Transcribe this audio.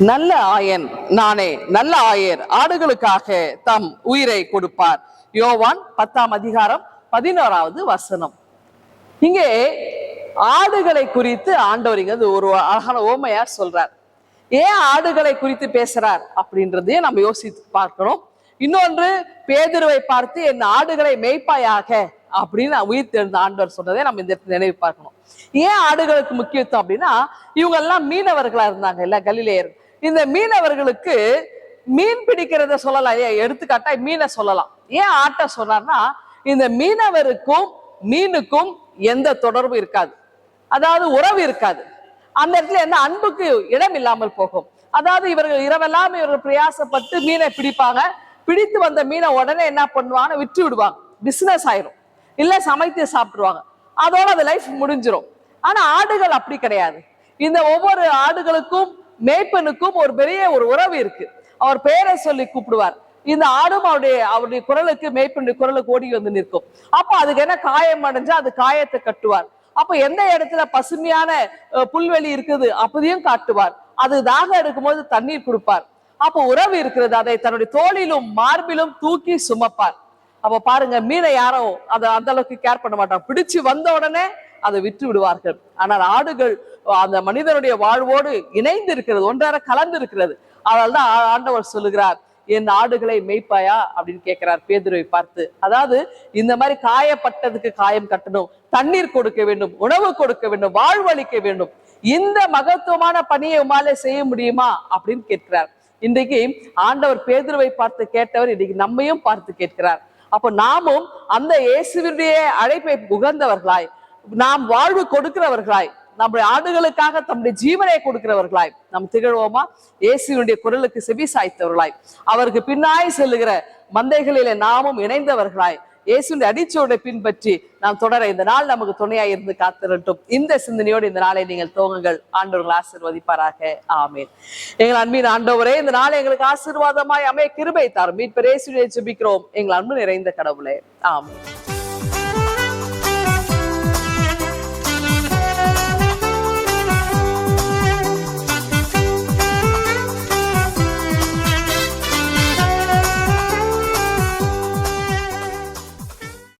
நல்ல ஆயன் நானே நல்ல ஆயர். ஆடுகளுக்காக தம் உயிரை கொடுப்பார். யோவான் பத்தாம் அதிகாரம் பதினோராவது வசனம். இங்கே ஆடுகளை குறித்து ஆண்டவர் இங்கிறது ஒரு அழகான ஓமையா சொல்றார். ஏன் ஆடுகளை குறித்து பேசுறார் அப்படின்றதையும் நம்ம யோசித்து பார்க்கணும். இன்னொன்று பேதுருவை பார்த்து என் ஆடுகளை மேய்ப்பாயாக அப்படின்னு உயிர் தெரிந்த ஆண்டவர் சொன்னதை நம்ம இந்த இடத்துல நினைவு பார்க்கணும். ஏன் ஆடுகளுக்கு முக்கியத்துவம் அப்படின்னா இவங்க எல்லாம் மீனவர்களா இருந்தாங்க இல்ல கலிலேயர்கள். இந்த மீனவர்களுக்கு மீன் பிடிக்கிறத சொல்லலாம். ஏன் எடுத்துக்காட்டா மீனை சொல்லலாம். ஏன் ஆட்டை சொன்னார்னா இந்த மீனவருக்கும் மீனுக்கும் எந்த தொடர்பும் இருக்காது. அதாவது உறவு இருக்காது. அந்த இடத்துல என்ன அன்புக்கு இடம் இல்லாமல் போகும். அதாவது இவர்கள் இரவெல்லாம் இவர்கள் பிரயாசப்பட்டு மீனை பிடிப்பாங்க. பிடித்து வந்த மீனை உடனே என்ன பண்ணுவாங்க? விற்று விடுவாங்க. பிசினஸ் ஆயிரும். இல்ல சமைத்து சாப்பிடுவாங்க அதோட அது லைஃப் முடிஞ்சிரும். ஆனா ஆடுகள் அப்படி கிடையாது. இந்த ஒவ்வொரு ஆடுகளுக்கும் மேய்ப்பனுக்கும் ஒரு பெரிய ஒரு உறவு இருக்கு. அவர் பெயரை சொல்லி கூப்பிடுவார். இந்த ஆடும் அவருடைய அவருடைய குரலுக்கு மேய்ப்பனுடைய குரலுக்கு ஓடி வந்து நிற்கும். அப்போ அதுக்கு என்ன காயம் அடைஞ்சா அது காயத்தை கட்டுவார். அப்ப எந்த இடத்துல பசுமையான புல்வெளி இருக்குது அப்படியும் காட்டுவார். அது தாக இருக்கும்போது தண்ணீர் கொடுப்பார். அப்போ உறவு இருக்கிறது அதை தன்னுடைய தோளிலும் மார்பிலும் தூக்கி சுமப்பார். அப்ப பாருங்க மீனை யாரும் அதை அந்த அளவுக்கு கேர் பண்ண மாட்டான். பிடிச்சு வந்த உடனே அதை விற்று விடுவார்கள். ஆனால் ஆடுகள் அந்த மனிதனுடைய வாழ்வோடு இணைந்து இருக்கிறது ஒன்றார கலந்து இருக்கிறது அதனால்தான் தான் ஆண்டவர் சொல்லுகிறார் என் ஆடுகளை மெய்ப்பாயா? அப்படின்னு கேட்கிறார் பேதுருவை பார்த்து. அதாவது இந்த மாதிரி காயப்பட்டதுக்கு காயம் கட்டணும் தண்ணீர் கொடுக்க வேண்டும் உணவு கொடுக்க வேண்டும் வாழ்வளிக்க வேண்டும். இந்த மகத்துவமான பணியை உமாலே செய்ய முடியுமா? அப்படின்னு கேட்கிறார். இன்றைக்கு ஆண்டவர் பேதுருவை பார்த்து கேட்டவர் இன்னைக்கு நம்மையும் பார்த்து கேட்கிறார். அப்போ நாமும் அந்த இயேசுவினுடைய அழைப்பை உகந்தவர்களாய் நாம் வாழ்வு கொடுக்கிறவர்களாய் நம்முடைய ஆடுகளுக்காக தம்முடைய ஜீவனை கொடுக்கிறவர்களாய் நாம் திகழ்வோமா? இயேசுவினுடைய குரலுக்கு செவி சாய்த்தவர்களாய். அவருக்கு பின்னாய் செல்லுகிற மந்தைகளிலே நாமும் இணைந்தவர்களாய். இயேசுடைய அடிச்சோட பின்பற்றி நாம் தொடர இந்த நாள் நமக்கு துணையாய் இருந்து காத்திரட்டும். இந்த சிந்தனையோடு இந்த நாளை நீங்கள் துவங்குங்கள். ஆண்டவர்கள் ஆசீர்வதிப்பாராக. ஆமேன். எங்கள் அன்பின் ஆண்டவரே இந்த நாள் எங்களுக்கு ஆசீர்வாதமாய் அமைய கிருபை தாரும். இப்ப இயேசுவை ஜெபிக்கிறோம். எங்கள் அன்பு நிறைந்த கடவுளே. ஆமேன்.